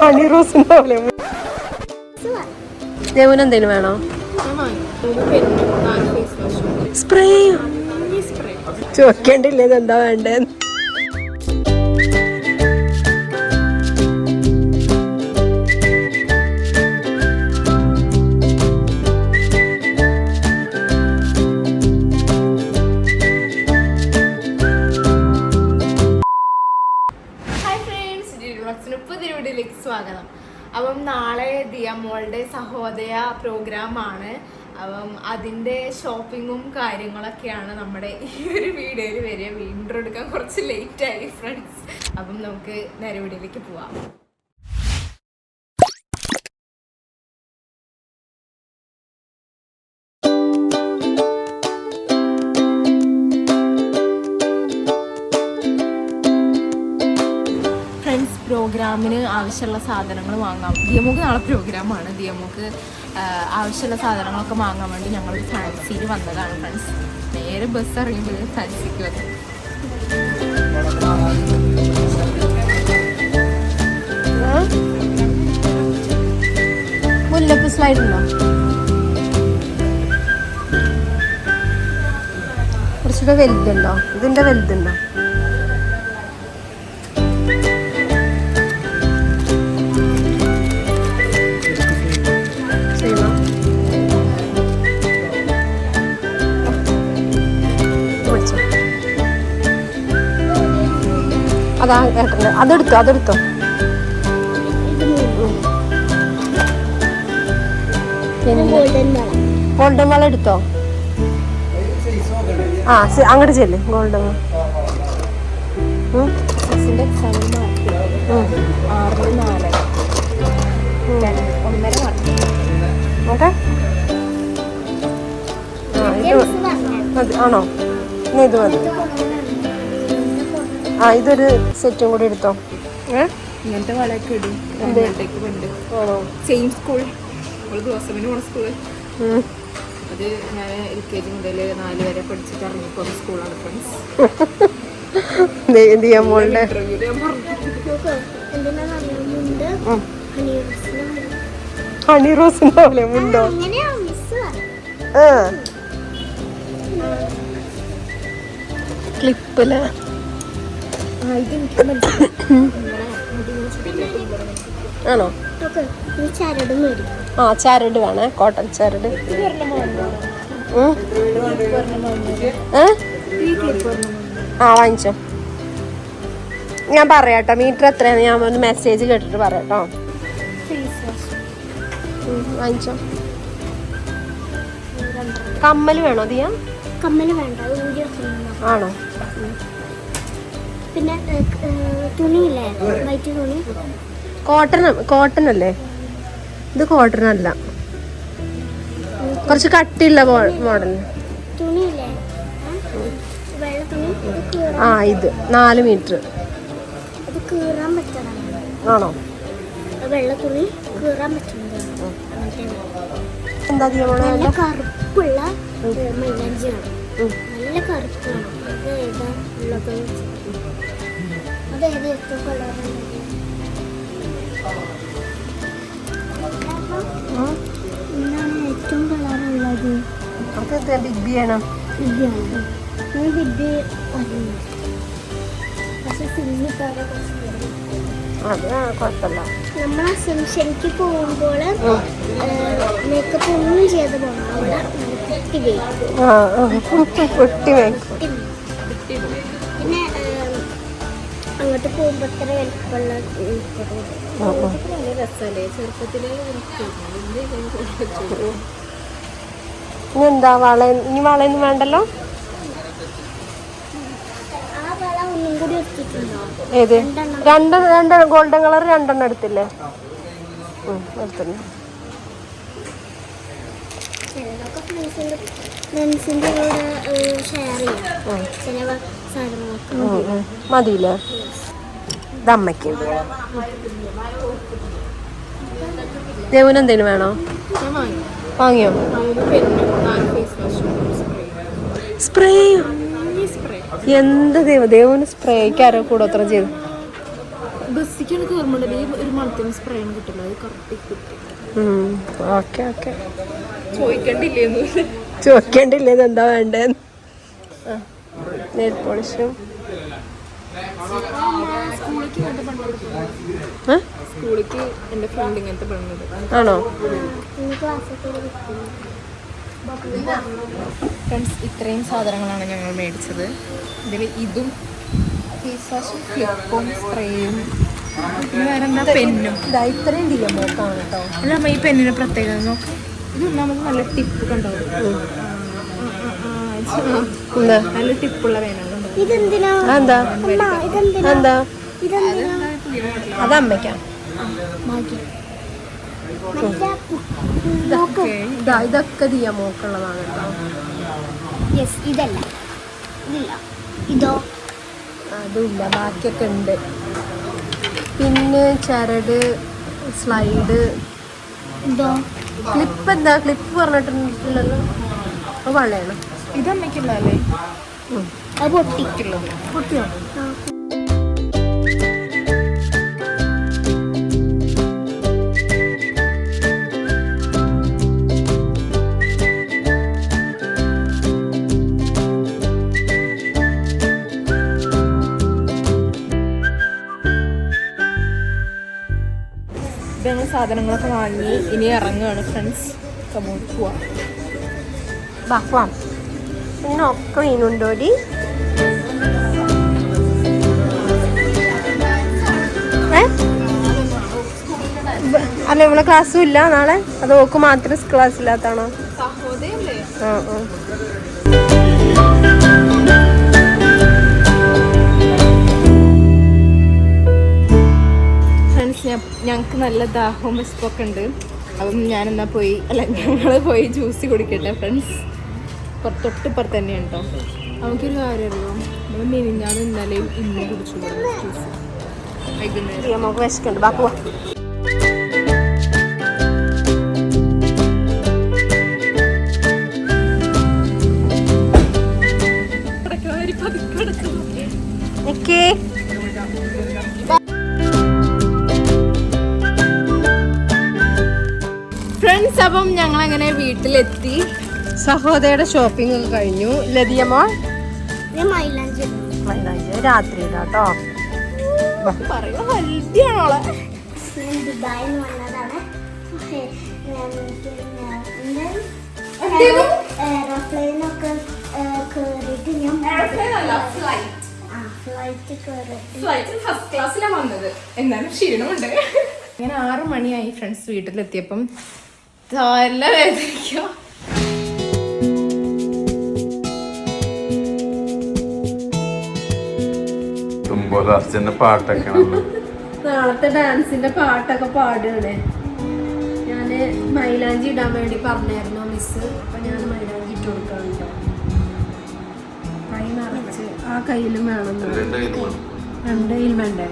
ഹണി റോസ് എന്തേലും വേണോ സ്പ്രേ ചോദിക്കേണ്ടില്ലേ എന്താ വേണ്ടേ ദിയമോളുടെ സഹോദയ പ്രോഗ്രാമാണ്. അപ്പം അതിന്റെ ഷോപ്പിങ്ങും കാര്യങ്ങളൊക്കെയാണ് നമ്മുടെ ഈ ഒരു വീഡിയോയിൽ വരിക. വീണ്ടും എടുക്കാൻ കുറച്ച് ലേറ്റ് ആയി ഫ്രണ്ട്സ് അപ്പം നമുക്ക് നേരെ വീഡിയോയിലേക്ക് പോവാം. പ്രോഗ്രാമിന് ആവശ്യമുള്ള സാധനങ്ങൾ വാങ്ങാം. ദിയമുക്ക് നാളെ പ്രോഗ്രാമാണ് ദിയമുക്ക് ആവശ്യമുള്ള സാധനങ്ങളൊക്കെ വാങ്ങാൻ വേണ്ടി ഞങ്ങൾ ഫാൻസിയിൽ വന്നതാണ് ഫ്രണ്ട്സ് നേരെ ബസ് ഇറങ്ങുമ്പോൾ ഫാൻസിക്ക് വന്നു മുല്ലപ്പ് സ്ലൈഡ് ഉണ്ടോ? കുറച്ചുകൂടെ വലുതുണ്ടോ? ഇതിന്റെ വലുതുണ്ടോ? അതാ അതെടുത്തു അതെടുത്തോ. ഗോൾഡൻ വള എടുത്തോ? ആ അങ്ങോട്ട് ചെല്ല് ഗോൾഡൻ വള ആണോ? ഇത് എക്സാം ആ ഇതൊരു സെറ്റും കൂടി എടുത്തോ? ഇങ്ങനത്തെ വളയൊക്കെ ഇടും. സെയിം സ്കൂൾ പോണ സ്കൂൾ അത് ഞാൻ എൽ കെ ജി മുതൽ നാല് വരെ പഠിച്ചിട്ട് സ്കൂളാണ് ഫ്രണ്ട്സ് മോളുടെ ഹണി റോസ് ക്ലിപ്പിൽ ആണോ? ആ ചരട് വേണേ കോട്ടൺ ചരട്? ആ വാങ്ങിച്ചോ. ഞാൻ പറയാട്ടോ മീറ്റർ എത്രയാണ് ഞാൻ ഒന്ന് മെസ്സേജ് കേട്ടിട്ട് പറയാട്ടോ. വാങ്ങിച്ചോ. കമ്മൽ വേണോ ദിയ? കമ്മൽ വേണ്ട ആണോ? പിന്നെ തുണിയില്ലേ? വൈറ്റ് തുണി? കോട്ടൺ കോട്ടൺ അല്ലേ? ഇത് കോട്ടൺ അല്ല. കുറച്ച് കട്ടിയുള്ള മോഡൽ. തുണിയില്ലേ? ആ? തുണി? ആ ഇത്. നാല് മീറ്റർ. ആണോ? വെള്ള തുണി കീറാൻ എന്താ നല്ല കറുപ്പുള്ള മൈലാഞ്ചിയാണ്. നല്ല കറുപ്പ് ഇത് ഏതാ ഉള്ളത്? ഏറ്റവും കളറുള്ളത് ഉം. ഇന്നാണ് ഏറ്റവും കളറുള്ളത് നമുക്ക് ഇത് ബിഗ് ബി ആണ് ഞാൻ വിദ്യ അറിയുന്നു പക്ഷെ സിനിമക്കാരെ അത് കുഴപ്പമില്ല നമ്മൾ അസംഷനിക്ക് പോകുമ്പോൾ മേക്കപ്പ് ഒന്നും ചെയ്ത് പോകണം അവിടെ ആ ആ. പൊട്ടി മേക്കും അങ്ങോട്ട് പോകുമ്പോൾ അത്ര വലിപ്പമുള്ള രസമല്ലേ? ചെറുപ്പത്തിലേ. ഇനി എന്താ വള ഇനി വളയൊന്നും വേണ്ടല്ലോ? ഏത്. രണ്ട് രണ്ട് ഗോൾഡൻ കളർ രണ്ടെണ്ണം എടുത്തില്ലേ? എടുത്തില്ല ഫ്രണ്ട്സിന്റെ കൂടെ ഷെയർ ചെയ്യാം. മതിയില്ലേ? ഇതമ്മയ്ക്ക് ദേവനെന്തേലും വേണോ? വാങ്ങിയോ? സ്പ്രേ എന്ത് ദേവ ദേവന് സ്പ്രേക്ക് ആരോ കൂടോത്രം ചെയ്തു. ബസ്സിക്കാണ് കയറുമ്പോണ്ടല്ലേ ഒരു മണത്തിന് സ്പ്രേ കിട്ടില്ല അത് കറക്റ്റ് കിട്ടും ഓക്കെ ഓക്കെ ചോദിക്കണ്ടില്ലേന്ന് ചോദിക്കേണ്ടില്ലേ എന്താ വേണ്ടേന്ന്? നെയിൽ പോളിഷും ആണോ? ഫ്രണ്ട്സ് ഇത്രയും സാധനങ്ങളാണ് ഞങ്ങൾ മേടിച്ചത്. ഇതിൽ ഇതും ഫേസ് വാഷും ക്ലിപ്പും സ്പ്രേയും. പിന്നെ വേറെ എന്താ പെന്നും. ഇതാ ഇത്രയും നോക്കാം കേട്ടോ. അല്ല അമ്മ ഈ പെന്നിന് പ്രത്യേകത നോക്കാം. ഇത് നമുക്ക് നല്ല ടിപ്പ് എന്താ നല്ല ടിപ്പുള്ള എന്താ? അത് ഇതൊക്കെ കേട്ടോ. ഇതല്ല. ഇതില്ല. ഇതോ? അതുമില്ല ബാക്കിയൊക്കെ ഉണ്ട്. പിന്നെ ചരട് സ്ലൈഡ്. ക്ലിപ്പ് എന്താ? ക്ലിപ്പ് പറഞ്ഞിട്ടുണ്ടല്ലോ. അപ്പോൾ വളയാണ്. ഇത് അമ്മയ്ക്കുള്ളതല്ലേ അത് പൊട്ടിക്കുള്ളൂ പൊട്ടിയോ? ഞങ്ങൾ സാധനങ്ങളൊക്കെ വാങ്ങി ഇനി ഇറങ്ങുകയാണ് ഫ്രണ്ട്സ് കമോട്ട് പോവാം. ഒക്കെ മീനുണ്ടോടി? അല്ല ഇവിടെ ക്ലാസ്സും ഇല്ല നാളെ. അത് ഓക്ക് മാത്രം ക്ലാസ് ഇല്ലാത്താണോ ഫ്രണ്ട്സ് ഞങ്ങക്ക് നല്ല ദാഹവും വിശപ്പൊക്കെ ഉണ്ട്. അപ്പം ഞാനെന്നാ പോയി അല്ല ഞങ്ങൾ പോയി ജ്യൂസ് കുടിക്കട്ടെ ഫ്രണ്ട്സ് തൊട്ട് പുറത്ത് തന്നെയാണ് കേട്ടോ നമുക്കൊരു കാര്യം അറിയാം നമ്മൾ മിനിഞ്ഞാലും ഇന്നലെയും ഇന്നും കുടിച്ചു ജ്യൂസ് വൈകുന്നേരം. നമുക്ക് ഫ്രണ്ട്സ് അപ്പം ഞങ്ങൾ അങ്ങനെ വീട്ടിലെത്തി. സഹോദയുടെ ഷോപ്പിംഗ് ഒക്കെ കഴിഞ്ഞു. ലതിയമോ ഇത് മൈലാഞ്ചി. മൈലാഞ്ചി. രാത്രി കേട്ടോ എയറോപ്ലെയിനൊക്കെ ഞാൻ ആ ഫ്ലൈറ്റ് കയറിയിട്ട് ഫസ്റ്റ് ക്ലാസ്സിലാണ് വന്നത്. എന്നാലും ക്ഷീണമുണ്ട്. ഇങ്ങനെ ആറു മണിയായി ഫ്രണ്ട്സ് വീട്ടിലെത്തിയപ്പം. തല വേദനിക്കുക തുമ്പോലാർച്ചന്റെ പാട്ടൊക്കെ നാളത്തെ ഡാൻസിന്റെ പാട്ടൊക്കെ പാടുകയാണ്. ഞാൻ മൈലാഞ്ചി ഇടാൻ വേണ്ടി പറഞ്ഞായിരുന്നു മിസ് അപ്പൊ ഞാൻ മൈലാഞ്ചി ഇട്ട് കൊടുക്കാറുണ്ടോ കൈ നിറച്ച് ആ കയ്യിലും വേണം രണ്ട് കയ്യിൽ വേണ്ടേ?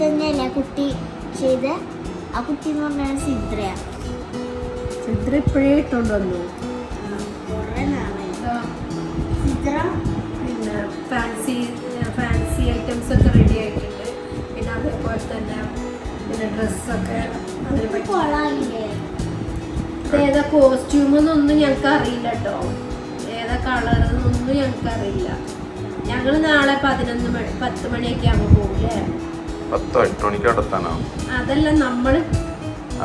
തന്നെയല്ലേ? കുട്ടി ചെയ്ത്? ആ കുട്ടി എന്ന് പറഞ്ഞാൽ സിദ്രയ. ചിത്ര ഇപ്പോഴേ ഇട്ടോണ്ട് സിദ്ര പിന്നെ ഫാൻസി ഫാൻസി ഐറ്റംസ് ഒക്കെ റെഡി ആയിട്ടുണ്ട്. പിന്നെ അതേപോലെ തന്നെ പിന്നെ ഡ്രസ്സൊക്കെ ഏതാ കോസ്റ്റ്യൂം എന്നൊന്നും ഞങ്ങൾക്ക് അറിയില്ല കേട്ടോ ഏതാ കളർ എന്നൊന്നും ഞങ്ങൾക്ക് അറിയില്ല. ഞങ്ങൾ നാളെ പതിനൊന്ന് മണി പത്ത് മണിയൊക്കെ ആകുമ്പോൾ പോകില്ലേ പത്തോ എട്ട് മണിക്ക് അടുത്താനാവും അതല്ല നമ്മൾ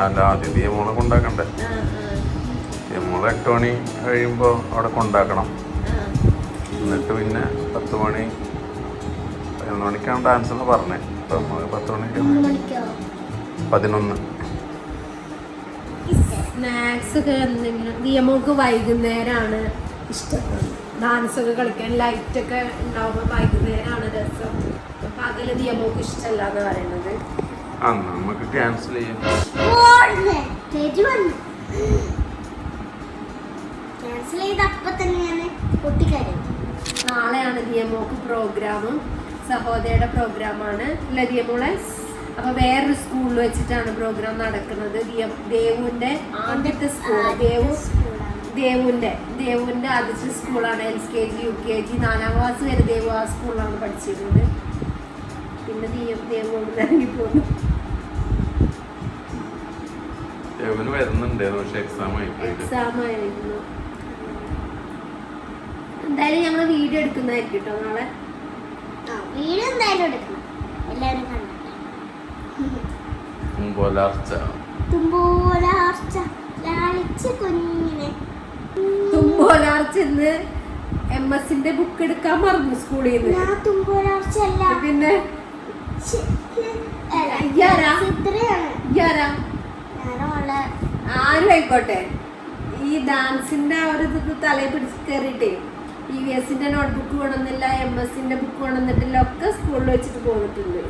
അല്ല ആദ്യം ദിയമോളെ കൊണ്ടാക്കണ്ടേ? ദിയമോളെ എട്ട് മണി കഴിയുമ്പോൾ അവിടെ കൊണ്ടാക്കണം. എന്നിട്ട് പിന്നെ പത്ത് മണി പതിനൊന്ന് മണിക്കാണ് ഡാൻസ് എന്ന് പറഞ്ഞത് അപ്പം നമുക്ക് പത്ത് മണിക്ക് പതിനൊന്ന് സ്നാക്സ് ഒക്കെ എന്തെങ്കിലും? നിയമക്ക് വൈകുന്നേരമാണ് ഇഷ്ടം. ഡാൻസ് ഒക്കെ കളിക്കാൻ ലൈറ്റ് ഒക്കെ ഉണ്ടാവുമ്പോൾ വൈകുന്നേരമാണ് രസം. പകൽ നിയമമൊക്കെ ഇഷ്ടമല്ല എന്ന് പറയുന്നത്. ആ നമുക്ക് ക്യാൻസൽ ചെയ്യാം. ക്യാൻസൽ ചെയ്ത് അപ്പൊ തന്നെ ഞാൻ പൊട്ടിക്കാര്യം നാളെയാണ് ദിയമോക്ക് പ്രോഗ്രാമും സഹോദയയുടെ പ്രോഗ്രാമാണ് അല്ല ദിയമോളെ? അപ്പൊ വേറൊരു സ്കൂളിൽ വെച്ചിട്ടാണ് പ്രോഗ്രാം നടക്കുന്നത്. ദിയ- ദേവുവിന്റെ ആദ്യത്തെ സ്കൂൾ ദേവു ദേവുവിന്റെ ദേവുവിന്റെ ആദ്യത്തെ സ്കൂളാണ് L K G U K G. നാലാം ക്ലാസ് വരെ ദേവു ആ സ്കൂളിലാണ് പഠിച്ചിരുന്നത്. പിന്നെ ദേവ് ദേവു ഇറങ്ങി പോകുന്നു ദേവന് വരുന്നുണ്ടായിരുന്നു പക്ഷെ എക്സാം ആയിരുന്നു. എന്തായാലും ഞങ്ങൾ വീഡിയോ എടുക്കുന്നതായിരിക്കും കേട്ടോ നാളെ. ആ വീട് എന്തായാലും എടുക്കണം. എല്ലാവരും തുമ്പോലാർച്ച എം എസിന്റെ ബുക്ക് എടുക്കാൻ മറന്നു സ്കൂളിൽ നിന്ന്. പിന്നെ? ആരും ആയിക്കോട്ടെ. ഈ ഡാൻസിന്റെ ആ ഒരു ഇത് തലയിൽ പിടിച്ച് കയറിയിട്ടേ ഇ വി എസിന്റെ നോട്ട്ബുക്ക് വേണമെന്നില്ല എം എസിന്റെ ബുക്ക് വേണമെന്നിട്ടില്ല ഒക്കെ സ്കൂളിൽ വെച്ചിട്ട് പോന്നിട്ടുണ്ട്.